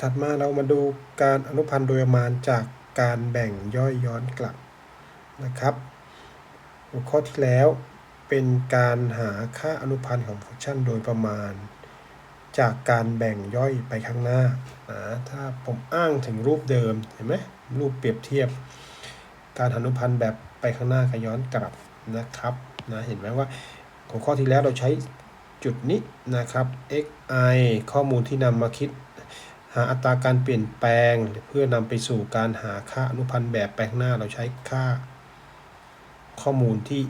ถัดมาเรามาดูการอนุพันธ์โดยประมาณจากการแบ่งย่อยย้อนกลับนะครับ หัวข้อที่แล้วเป็นการหาค่าอนุพันธ์ของฟังก์ชันโดยประมาณ จากการแบ่งย่อยไปข้างหน้านะถ้าผมอ้างถึงรูปเดิมเห็นไหมรูปเปรียบเทียบ การอนุพันธ์แบบไปข้างหน้ากับย้อนกลับนะครับนะเห็นไหมว่าหัวข้อที่แล้วเราใช้จุดนี้นะครับ xi ข้อมูลที่นำมาคิด หาอัตราการเปลี่ยนแปลงเพื่อนำไปสู่การหาค่าอนุพันธ์แบบแปลงหน้าเราใช้ค่า ข้อมูลที่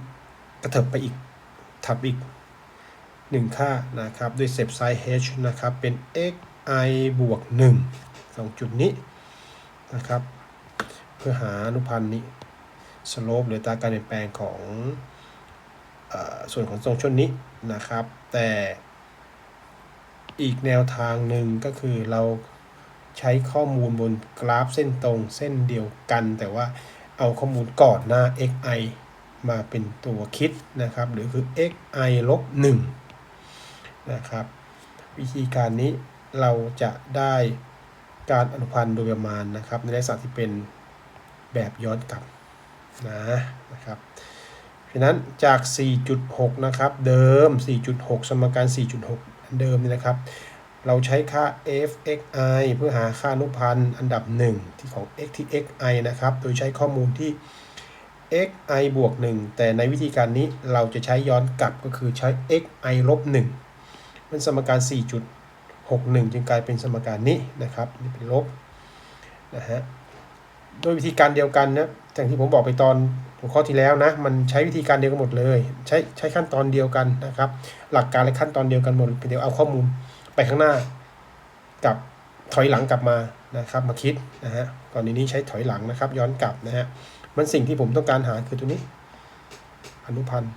กระเถิบไปอีกถับอีก 1 ค่านะครับด้วยเซฟไซส์ h นะครับเป็น xi บวก1สองจุดนี้นะครับ เพื่อหาอนุพันธ์นี้สโลปหรืออัตราการเปลี่ยนแปลงของอส่วนของทรงชนนี้นะครับ แต่อีกแนวทางหนึ่งก็คือเรา ใช้ข้อมูลบนกราฟเส้นตรงเส้นเดียวกัน แต่ว่าเอาข้อมูลก่อนหน้า xi มาเป็นตัวคิดนะครับ หรือคือ xi ลบ1นะครับ วิธีการนี้เราจะได้การอนุพันธ์โดยประมาณนะครับ ในลักษณะที่เป็นแบบย้อนกลับนะนะครับเพราะนั้นจาก 4.6 นะครับ เดิม 4.6 สมการ 4.6 เดิมนี่นะครับ เราใช้ค่า fxi เพื่อหาค่าอนุพันธ์อันดับ 1 ที่ของ x ที่ xi นะครับ โดยใช้ข้อมูลที่ xi บวก 1 แต่ในวิธีการนี้เราจะใช้ย้อนกลับก็คือใช้ xi ลบ1เป็นสมการ 4.61 จึงกลายเป็นสมการนี้นะครับนี่เป็นลบนะฮะโดยวิธีการเดียวกันนะอย่างที่ผมบอกไปตอนหัวข้อที่แล้วนะ มันใช้วิธีการเดียวกันหมดเลย ใช้ใช้ขั้นตอนเดียวกันนะครับ หลักการและขั้นตอนเดียวกันหมดเพียงแต่เอาข้อมูล ไปข้างหน้ากับถอยหลังกลับมานะครับ มาคิดนะฮะกรณีนี้ใช้ถอยหลังนะครับ ย้อนกลับนะฮะมันสิ่งที่ผมต้องการหาคือตัวนี้ อนุพันธ์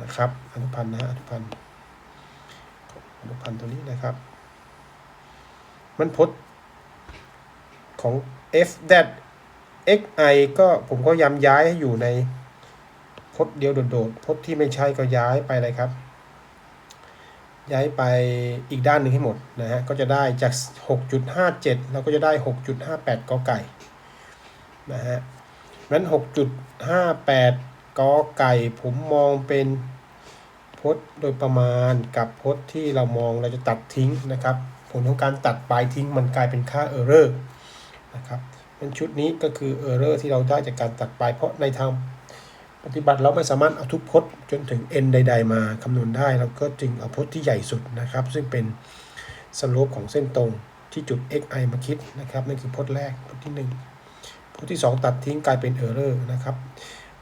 นะครับ อนุพันธ์นะฮะอนุพันธ์อนุพันธ์ตัวนี้นะครับ มันพจน์ของ f that xi ก็ผมก็ย้ำย้ายให้อยู่ในพจน์เดียวโดดๆพจน์ที่ไม่ใช่ก็ย้ายไปเลยครับ ย้ายไปอีกด้านหนึ่งให้หมดนะฮะก็จะได้จาก 6.57 เราก็จะได้ 6.58 กอไก่นะฮะงั้น 6.58 กอไก่ ผมมองเป็นพจน์โดยประมาณกับพจน์ที่เรามองเราจะตัดทิ้งนะครับ ผลของการตัดปลายทิ้งมันกลายเป็นค่า error นะครับเป็นชุดนี้ก็คือ error ที่เราได้จากการตัดปลายเพราะในทาง ปฏิบัติเราไม่สามารถเอาทุกพจน์จนถึง n ใด ๆ มาคำนวณได้ เราก็จึงเอาพจน์ที่ใหญ่สุดนะครับ ซึ่งเป็นสโลปของเส้นตรงที่จุด xi มาคิดนะครับนั่นคือพจน์แรกพจน์ที่ 1พจน์ที่ 2 ตัดทิ้งกลายเป็น error นะครับ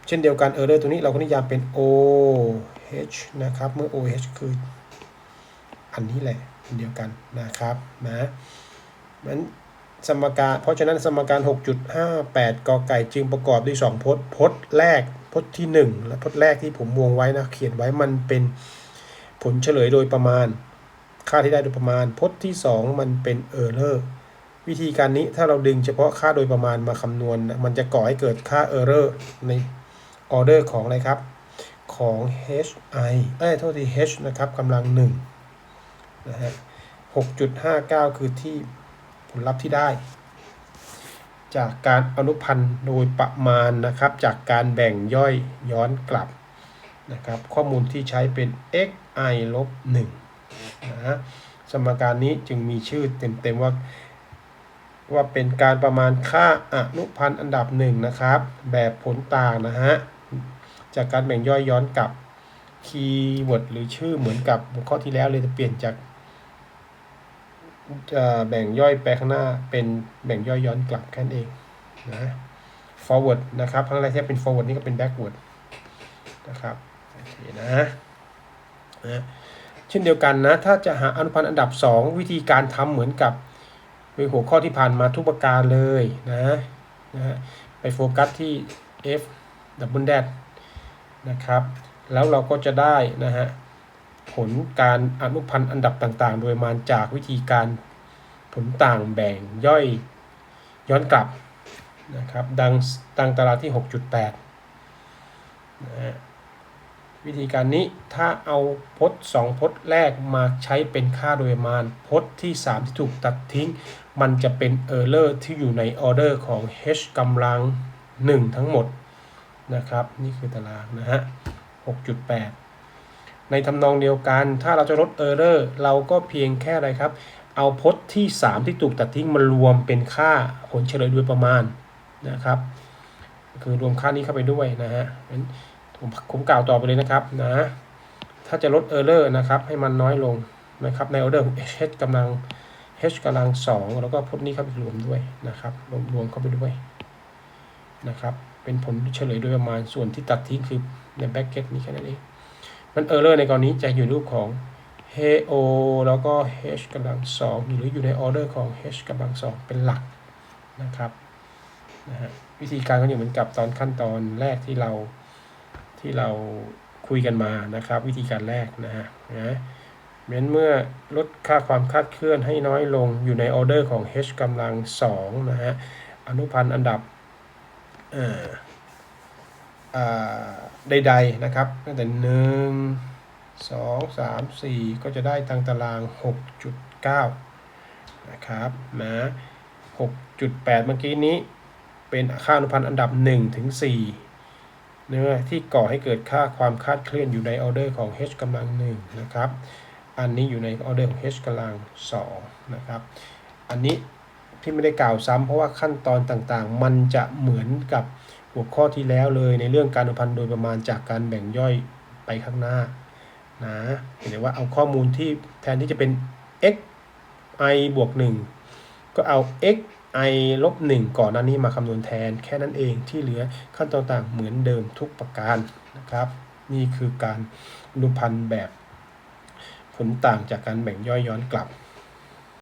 เช่นเดียวกัน error ตัวนี้เราก็นิยามเป็น oh นะครับ เมื่อ oh คืออันนี้แหละอันเดียวกันนะครับนะมัน สมการ เพราะฉะนั้นสมการ 6.58 กอไก่จึงประกอบด้วย 2 พจน์ พจน์แรก พจน์ที่ 1 และพจน์แรกที่ผมวงไว้นะ เขียนไว้มันเป็นผลเฉลยโดยประมาณ ค่าที่ได้โดยประมาณ พจน์ที่ 2 มันเป็น error วิธีการนี้ถ้าเราดึงเฉพาะค่าโดยประมาณมาคำนวณนะมันจะก่อให้เกิดค่า error ในออเดอร์ของอะไรครับ ของ hi เอ้ยโทษที h นะครับกำลัง1นะฮะ6.59 คือที่ ผลลัพธ์ที่ได้ จากการอนุพันธ์โดยประมาณนะครับ จากการแบ่งย่อยย้อนกลับนะครับ ข้อมูลที่ใช้เป็น xi ลบ1นะฮะสมการนี้จึงมีชื่อเต็มๆว่าว่าเป็นการประมาณค่าอนุพันธ์อันดับหนึ่งนะครับ แบบผลต่างนะฮะ จากการแบ่งย่อยย้อนกลับคีย์เวิร์ดหรือชื่อเหมือนกับข้อที่แล้วเลยจะเปลี่ยนจาก แบ่งย่อยไปข้างหน้าเป็นแบ่งย่อยย้อนกลับแค่นั้นเองนะ forward นะครับข้างแรกที่เป็น forward นี่ก็เป็น backward นะครับโอเคนะนะเช่นเดียวกันนะ ถ้าจะหาอนุพันธ์อันดับ 2 วิธีการทำเหมือนกับในหัวข้อที่ผ่านมาทุกประการเลยนะนะฮะไปโฟกัสที่ f double dash นะครับ แล้วเราก็จะได้นะฮะ ผลการอนุพันธ์อันดับต่างๆ โดยมาจากวิธีการผลต่างแบ่งย่อยย้อนกลับนะครับดังดังตารางที่ 6.8นะฮะวิธีการนี้ถ้าเอาพจน์2พจน์แรกมาใช้เป็นค่าโดยมาณพจน์ที่ 3 ที่ถูกตัดทิ้ง มันจะเป็น Error ที่อยู่ในออเดอร์ของ h กำลัง 1 ทั้งหมดนะครับ นี่คือตารางนะฮะ 6.8 ในทำนองเดียวกัน ถ้าเราจะลด Error เราก็เพียงแค่อะไรครับ เอาพจน์ที่ 3 ที่ถูกตัดทิ้งมารวมเป็นค่าผลเฉลยโดยประมาณนะครับ คือรวมค่านี้เข้าไปด้วยนะฮะผมผมกล่าวต่อไปเลยนะครับนะถ้าจะลด Error นะครับ ให้มันน้อยลงนะครับในออเดอร์ h กำลัง h กำลัง2แล้วก็พจน์นี้เข้าไปรวมด้วยนะครับรวมรวมเข้าไปด้วยนะครับ เป็นผลเฉลยโดยประมาณส่วนที่ตัดทิ้งคือในแบ็กเก็ตนี้แค่นั้นเอง มัน Error ในกรณีจะอยู่รูปของ h o แล้วก็ h กำลัง2หรืออยู่ในออเดอร์ของ h กำลัง2เป็นหลักนะครับนะฮะวิธีการก็อยู่เหมือนกับตอนขั้นตอนแรกที่เราที่เราคุยกันมานะครับ วิธีการแรกนะฮะนะเหมือนเมื่อลดค่าความคาดเคลื่อนให้น้อยลงอยู่ในออเดอร์ของ h กำลัง2นะฮะอนุพันธ์อันดับเอ่ออ่า ใดๆนะครับตั้งแต่หนึ่งสองสามสี่ก็จะได้ทางตารางหกจุดเก้านะครับนะหกจุดแปดเมื่อกี้นี้เป็นค่าอนุพันธ์อันดับหนึ่งถึงสี่เนื้อที่ก่อให้เกิดค่าความคาดเคลื่อนอยู่ในออเดอร์ของ h กำลังหนึ่งนะครับ อันนี้อยู่ในออเดอร์ของ h กำลังสองนะครับ อันนี้ที่ไม่ได้กล่าวซ้ำเพราะว่าขั้นตอนต่างๆ มันจะเหมือนกับ หัวข้อที่แล้วเลยในเรื่องการอนุพันธ์โดยประมาณจากการแบ่งย่อยไปข้างหน้านะเห็นไหมว่าเอาข้อมูลที่แทนที่จะเป็น x i บวก1ก็เอา x i ลบ1ก่อนหน้านี้มาคำนวณแทนแค่นั้นเองที่เหลือขั้นตอนต่างเหมือนเดิมทุกประการนะครับ นี่คือการอนุพันธ์แบบผลต่างจากการแบ่งย่อยย้อนกลับ